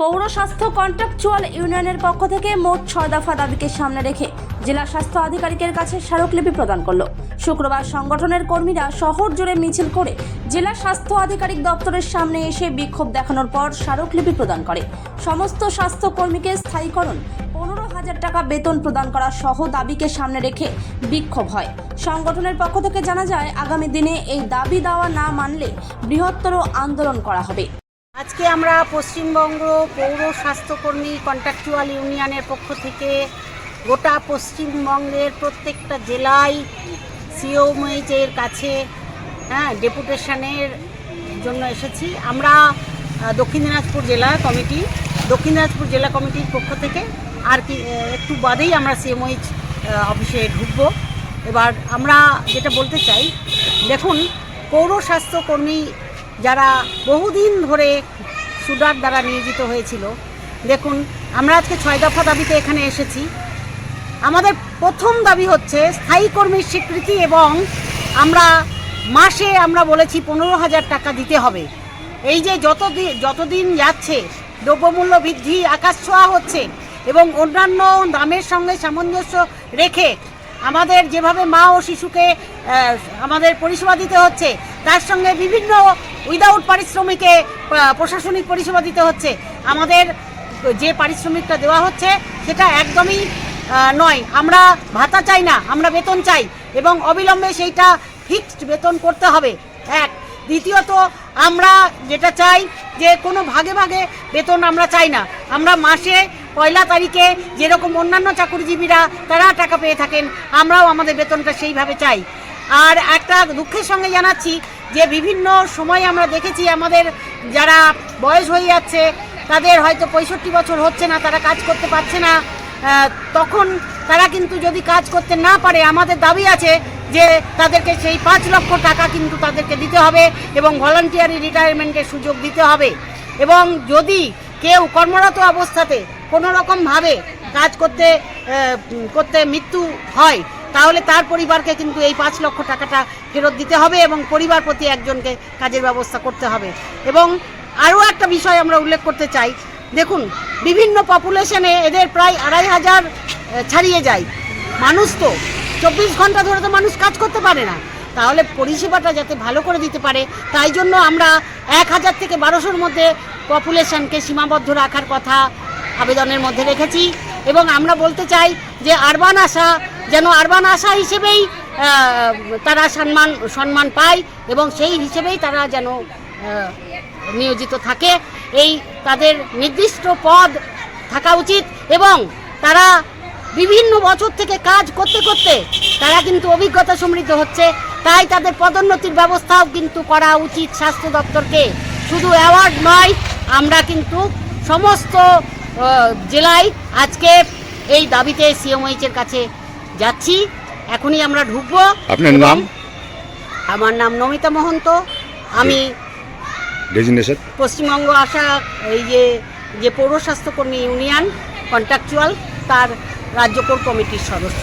পৌর স্বাস্থ্য কন্ট্রাকচুয়াল ইউনিয়নের পক্ষ থেকে মোট ছয় দফা দাবিকে সামনে রেখে জেলা স্বাস্থ্য আধিকারিকের কাছে স্মারকলিপি প্রদান করল। শুক্রবার সংগঠনের কর্মীরা শহর জুড়ে মিছিল করে জেলা স্বাস্থ্য আধিকারিক দপ্তরের সামনে এসে বিক্ষোভ দেখানোর পর স্মারকলিপি প্রদান করে। সমস্ত স্বাস্থ্য কর্মীকে স্থায়ীকরণ, পনেরো হাজার টাকা বেতন প্রদান করা সহ দাবিকে সামনে রেখে বিক্ষোভ হয়। সংগঠনের পক্ষ থেকে জানা যায়, আগামী দিনে এই দাবি দেওয়া না মানলে বৃহত্তর আন্দোলন করা হবে। আজকে আমরা পশ্চিমবঙ্গ পৌর স্বাস্থ্যকর্মী কন্ট্রাকচুয়াল ইউনিয়নের পক্ষ থেকে গোটা পশ্চিমবঙ্গের প্রত্যেকটা জেলায় সিওমএইচের কাছে হ্যাঁ ডেপুটেশনের জন্য এসেছি। আমরা দক্ষিণ দিনাজপুর জেলা কমিটি, দক্ষিণ দিনাজপুর জেলা কমিটির পক্ষ থেকে আর কি একটু বাদেই আমরা সিএমওইচ অফিসে ঢুকবো। এবার আমরা যেটা বলতে চাই, দেখুন, পৌর স্বাস্থ্যকর্মী যারা বহুদিন ধরে সুডার দ্বারা নিয়োজিত হয়েছিল। দেখুন, আমরা আজকে ছয় দফা দাবিতে এখানে এসেছি। আমাদের প্রথম দাবি হচ্ছে স্থায়ী কর্মীর স্বীকৃতি এবং আমরা মাসে আমরা বলেছি পনেরো হাজার টাকা দিতে হবে। এই যে যতদিন যতদিন যাচ্ছে, দ্রব্যমূল্য বৃদ্ধি, আকাশ ছোঁয়া হচ্ছে এবং অন্যান্য দামের সঙ্গে সামঞ্জস্য রেখে আমাদের যেভাবে মা ও শিশুকে আমাদের পরিষেবা দিতে হচ্ছে তার সঙ্গে বিভিন্ন উইদাউট পারিশ্রমিকে প্রশাসনিক পরিষেবা দিতে হচ্ছে। আমাদের যে পারিশ্রমিকটা দেওয়া হচ্ছে, সেটা একদমই নয়। আমরা ভাতা চাই না, আমরা বেতন চাই এবং অবিলম্বে সেইটা ফিক্সড বেতন করতে হবে। এক। দ্বিতীয়ত, আমরা যেটা চাই যে কোনো ভাগে ভাগে বেতন আমরা চাই না। আমরা মাসে পয়লা তারিখে যেরকম অন্যান্য চাকরিজীবীরা, তারা টাকা পেয়ে থাকেন, আমরাও আমাদের বেতনটা সেইভাবে চাই। আর একটা দুঃখের সঙ্গে জানাচ্ছি যে বিভিন্ন সময় আমরা দেখেছি আমাদের যারা বয়স হয়ে যাচ্ছে, তাদের হয়তো পঁয়ষট্টি বছর হচ্ছে না, তারা কাজ করতে পারছে না। তখন তারা কিন্তু যদি কাজ করতে না পারে, আমাদের দাবি আছে যে তাদেরকে সেই পাঁচ লক্ষ টাকা কিন্তু তাদেরকে দিতে হবে এবং ভলান্টিয়ারি রিটায়ারমেন্টের সুযোগ দিতে হবে। এবং যদি কেউ কর্মরত অবস্থাতে কোনো রকমভাবে কাজ করতে করতে মৃত্যু হয় তাহলে তার পরিবারকে কিন্তু এই পাঁচ লক্ষ টাকাটা ফেরত দিতে হবে এবং পরিবার প্রতি একজনকে কাজের ব্যবস্থা করতে হবে। এবং আরও একটা বিষয় আমরা উল্লেখ করতে চাই। দেখুন, বিভিন্ন পপুলেশনে এদের প্রায় আড়াই হাজার ছাড়িয়ে যায়। মানুষ তো চব্বিশ ঘণ্টা ধরে তো মানুষ কাজ করতে পারে না। তাহলে পরিষেবাটা যাতে ভালো করে দিতে পারে, তাই জন্য আমরা এক হাজার থেকে বারোশোর মধ্যে পপুলেশনকে সীমাবদ্ধ রাখার কথা আবেদনের মধ্যে রেখেছি। এবং আমরা বলতে চাই যে আরবান আশা যেন আরবান আশা হিসেবেই তারা সম্মান সম্মান পায় এবং সেই হিসেবেই তারা যেন নিয়োজিত থাকে। এই তাদের নির্দিষ্ট পদ থাকা উচিত এবং তারা বিভিন্ন বছর থেকে কাজ করতে করতে তারা কিন্তু অভিজ্ঞতা সমৃদ্ধ হচ্ছে। তাই তাদের পদোন্নতির ব্যবস্থাও কিন্তু করা উচিত স্বাস্থ্য দপ্তরকে। শুধু অ্যাওয়ার্ড নয়, আমরা কিন্তু সমস্ত জেলায় আজকে এই দাবিতে সিএমএইচের কাছে যাচ্ছি এখনই আমরা ঢুকবো। আপনার নাম? আমার নাম নমিতা মহন্ত। আমি পশ্চিমবঙ্গ আসা এই যে যে পৌর স্বাস্থ্যকর্মী ইউনিয়ন কন্ট্রাকচুয়াল তার রাজ্যকর কমিটির সদস্য।